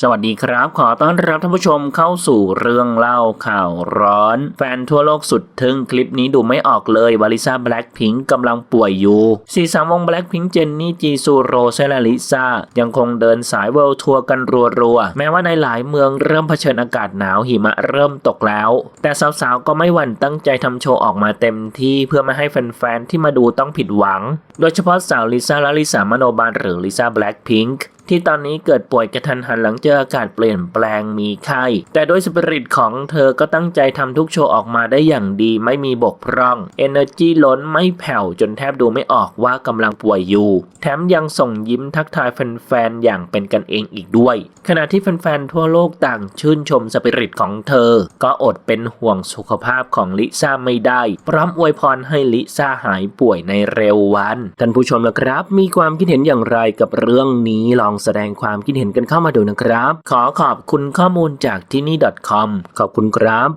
สวัสดีครับ ขอต้อนรับท่านผู้ชมเข้าสู่เรื่องเล่าข่าวร้อน แฟนทั่วโลกสุดทึ่งคลิปนี้ดูไม่ออกเลยวาลิซาแบล็ k พิงกำลังป่วยอยู่สี่สามวงแบล็ k พิงเจนนี่จีซูโรเซลลิซ่ายังคงเดินสายเวิลด์ทัวร์กันรัวๆ แม้ว่าในหลายเมืองเริ่มเผชิญอากาศหนาวหิมะเริ่มตกแล้ว แต่สาวๆ ก็ไม่หวั่นตั้งใจทำโชว์ออกมาเต็มที่เพื่อไม่ให้แฟนๆที่มาดูต้องผิดหวัง โดยเฉพาะสาวลิซ่าและลิซ่ามโนบาลหรือลิซ่าแบล็ k พิง ที่ตอนนี้เกิดป่วยกระทันหันหลังเจออากาศเปลี่ยนแปลงมีไข้ แต่โดยสปิริตของเธอก็ตั้งใจทำทุกโชว์ออกมาได้อย่างดีไม่มีบกพร่อง Energy ล้นไม่แผ่วจนแทบดูไม่ออกว่ากำลังป่วยอยู่ แถมยังส่งยิ้มทักทายแฟนๆ อย่างเป็นกันเองอีกด้วย ขณะที่แฟนๆ ทั่วโลกต่างชื่นชมสปิริตของเธอ ก็อดเป็นห่วงสุขภาพของลิซ่าไม่ได้ พร้อมอวยพรให้ลิซ่าหายป่วยในเร็ววัน ท่านผู้ชมละครับ มีความคิดเห็นอย่างไรกับเรื่องนี้ลองแสดงความคิดเห็นกันเข้ามาดูนะครับ ขอขอบคุณข้อมูลจากที่นี่ .com ขอบคุณครับ